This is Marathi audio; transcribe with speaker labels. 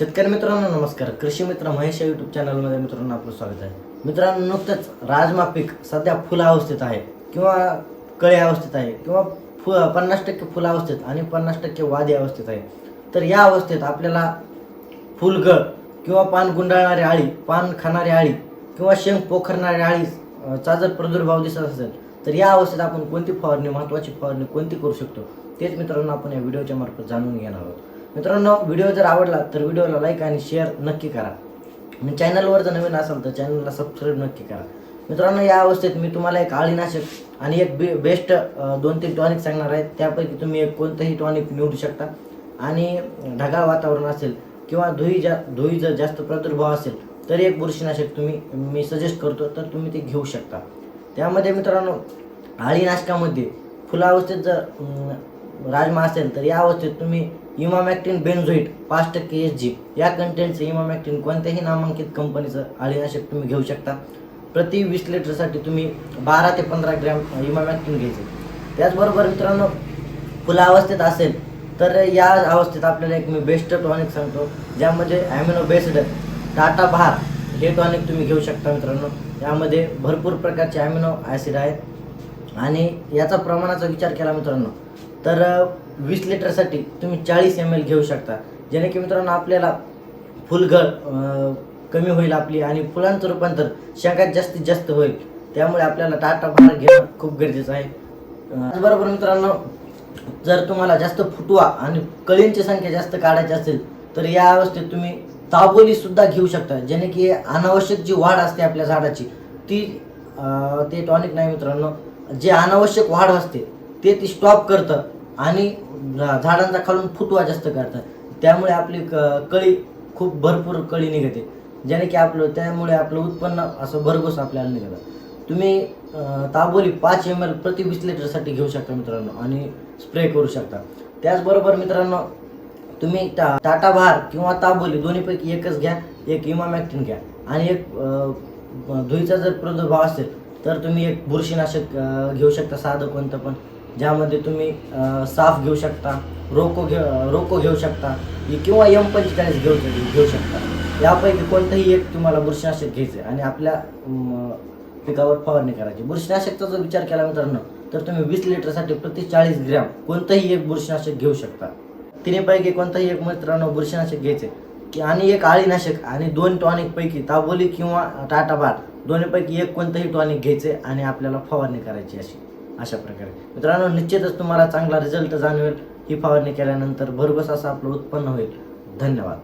Speaker 1: शेतकरी मित्रांनो नमस्कार. कृषी मित्र महेश या युट्यूब चॅनलमध्ये मित्रांनो आपलं स्वागत आहे. मित्रांनो नुकतंच राजमा पीक सध्या फुला अवस्थेत आहे किंवा कळे अवस्थेत आहे किंवा फु पन्नास टक्के फुला अवस्थेत आणि पन्नास टक्के वादी अवस्थेत आहे. तर या अवस्थेत आपल्याला फुलगळ किंवा पान गुंडाळणारी आळी पान खाणारी आळी किंवा शेंग पोखरणारी आळी चा जर प्रादुर्भाव दिसत असेल तर या अवस्थेत आपण कोणती फवारणी महत्त्वाची फवारणी कोणती करू शकतो? तेच मित्रांनो आपण या व्हिडिओच्या मार्फत जाणून घेणार आहोत. मित्रांनो व्हिडिओ जर आवडला तर व्हिडिओला लाईक आणि शेअर नक्की करा. आणि चॅनलवर जर नवीन असाल तर चॅनलला सबस्क्राईब नक्की करा. मित्रांनो या अवस्थेत मी तुम्हाला एक आळीनाशक आणि एक बे बेस्ट दोन तीन टॉनिक सांगणार आहे. त्यापैकी तुम्ही एक कोणतंही टॉनिक निवडू शकता. आणि ढगाळ वातावरण असेल किंवा धुई जा धुई जर जास्त प्रादुर्भाव असेल तर एक बुरशीनाशक तुम्ही मी सजेस्ट करतो तर तुम्ही ते घेऊ शकता. त्यामध्ये मित्रांनो आळीनाशकामध्ये फुलावस्थेत जर राजमा असेल तर या अवस्थेत तुम्ही इमामॅक्टिन बेन्झोइट पाच टक्के एस जी या कंटेंटचं इमामॅक्टिन कोणत्याही नामांकित कंपनीचं आळीनाशक तुम्ही घेऊ शकता. प्रति वीस लिटरसाठी तुम्ही बारा ते पंधरा ग्रॅम इमामॅक्टिन घ्यायचे. त्याचबरोबर मित्रांनो फुलावस्थेत असेल तर या अवस्थेत आपल्याला एक मी बेस्ट टॉनिक सांगतो ज्यामध्ये ॲमिनो बेस्ड टाटा भार हे टॉनिक तुम्ही घेऊ शकता मित्रांनो. यामध्ये भरपूर प्रकारचे ॲमिनो ॲसिड आहेत. आणि याचा प्रमाणाचा विचार केला मित्रांनो तर वीस लिटरसाठी तुम्ही चाळीस एम एल घेऊ शकता. जेणे की मित्रांनो आपल्याला फुलगळ कमी होईल आपली आणि फुलांचं रूपांतर शेंगात जास्तीत जास्त होईल. त्यामुळे आपल्याला टाटा भार घेणं खूप गरजेचं आहे. त्याचबरोबर मित्रांनो जर तुम्हाला जास्त फुटवा आणि कळींची संख्या जास्त काढायची असेल तर या अवस्थेत तुम्ही ताबोलीसुद्धा घेऊ शकता. जेणे की अनावश्यक जी वाढ असते आपल्या झाडाची ती ते टॉनिक नाही मित्रांनो जे अनावश्यक वाढ असते ते ती स्टॉप करतं आणि झाडांचा खालून फुटवा जास्त करतं त्यामुळे आपली क- कळी खूप भरपूर कळी निघते. ज्याने की आपलं त्यामुळे आपलं उत्पन्न असं भरघोस आपल्याला निघतं तुम्ही ताबोली पाच एम एल प्रति वीस लिटरसाठी घेऊ शकता मित्रांनो आणि स्प्रे करू शकता. त्याचबरोबर मित्रांनो तुम्ही टा टाटा भार किंवा ताबोली दोन्हीपैकी एकच घ्या एक इमामॅक्टिन घ्या. आणि एक धुईचा जर प्रादुर्भाव असेल तर तुम्ही एक बुरशीनाशक घेऊ शकता साधं कोणतं पण. ज्यामध्ये तुम्ही साफ घेऊ शकता रोको घे रोको घेऊ शकता किंवा यम पंचेचाळीस घेऊ घेऊ शकता. यापैकी कोणतंही एक तुम्हाला बुरशीनाशक घ्यायचं आणि आपल्या पिकावर फवारणी करायची. बुरशीनाशकचा जर विचार केला मित्रांनो तर तुम्ही वीस लिटरसाठी प्रति चाळीस ग्रॅम कोणतंही एक बुरशीनाशक घेऊ शकता. तिन्हीपैकी कोणतंही एक मित्रांनो बुरशीनाशक घ्यायचे की आणि एक आळीनाशक आणि दोन टॉनिकपैकी ताबोली किंवा टाटा बार दोन्हीपैकी एक कोणतंही टॉनिक घ्यायचे आणि आपल्याला फवारणी करायची अशी. अशा प्रकारे. मित्रांनो निश्चितच तुम्हाला चांगला रिझल्ट जाणवेल. ही फवारणी केल्यानंतर भरघोस असं आपलं उत्पन्न होईल. धन्यवाद.